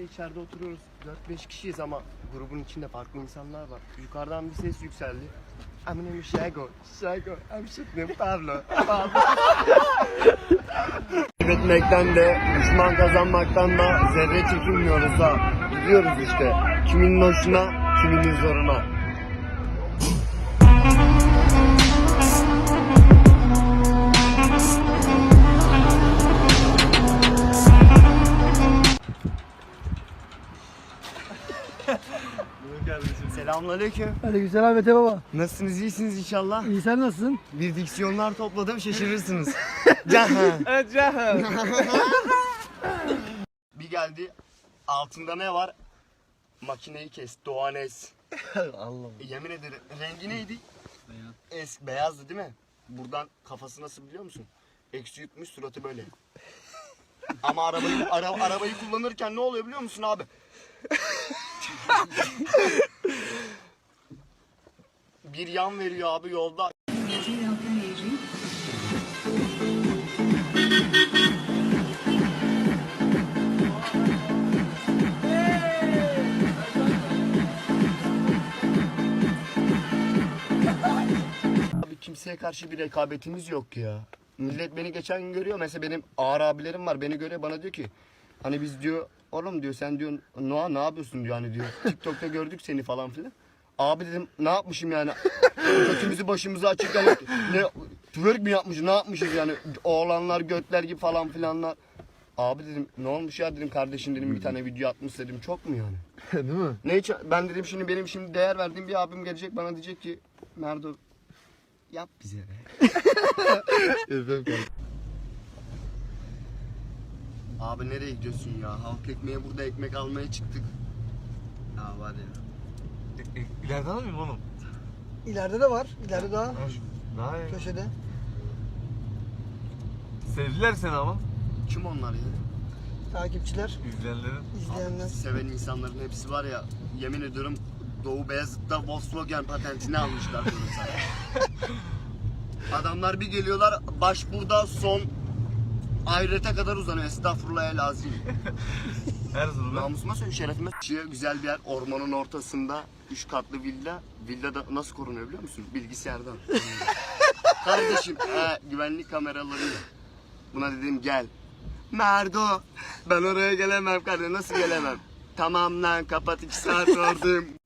birlikte içeride oturuyoruz. 4-5 kişiyiz ama grubun içinde farklı insanlar var. Yukarıdan bir ses yükseldi. Eminim Şego, Şego, Emşitlim, Pablo, Pablo. Kaybetmekten de, düşman kazanmaktan da zerre çekinmiyoruz ha. Gidiyoruz işte. Kiminin hoşuna, kiminin zoruna. Selamünaleyküm. Aleykümselam Mete baba. Nasılsınız? iyisiniz inşallah. İyi sen nasılsın? Bir diksiyonlar topladım şaşırırsınız. Cahan. bir geldi. Altında ne var? Makineyi kes. Doğanes. Allah. Yemin ederim. Rengi neydi? Beyaz. Es, beyazdı değil mi? Buradan kafası nasıl biliyor musun? Eksi yutmuş suratı böyle. Ama arabayı ara, arabayı kullanırken ne oluyor biliyor musun abi? Bir yan veriyor abi yolda. Abi kimseye karşı bir rekabetimiz yok ya. Millet beni geçen gün görüyor. Mesela benim ağır abilerim var. Beni görüyor bana diyor ki hani biz diyor oğlum diyor sen diyor Noah ne yapıyorsun diyor hani diyor. TikTok'ta gördük seni falan filan. Abi dedim ne yapmışım yani? Götümüzü başımızı açık yani ne twerk mi yapmışız ne yapmışız yani oğlanlar götler gibi falan filanlar. Abi dedim ne olmuş ya dedim kardeşim dedim bir tane video atmış dedim çok mu yani? Değil mi? Ne hiç, ben dedim şimdi benim şimdi değer verdiğim bir abim gelecek bana diyecek ki Merdo yap bize be. Abi nereye gidiyorsun ya? Halk ekmeğe burada ekmek almaya çıktık. Ya var ya. İleriden alayım oğlum. İleride de var. İleride daha. Daha iyi. Köşede. Sevdiler seni ama. Kim onlar ya? Takipçiler, İzleyenlerin. izleyenler. Seven insanların hepsi var ya yemin ediyorum Doğu Beyazıt'ta Volkswagen patentini almışlar diyorum sana. Adamlar bir geliyorlar baş burada son ahirete kadar uzanıyor. Estağfurullah el azim. Erzurum'da. Namusuma söyle şerefime. Şuraya güzel bir yer ormanın ortasında üç katlı villa. Villa da nasıl korunuyor biliyor musun? Bilgisayardan. Kardeşim he, güvenlik kameralarıyla. Buna dedim gel. Merdo ben oraya gelemem kardeşim nasıl gelemem? Tamam lan kapat iki saat oradayım.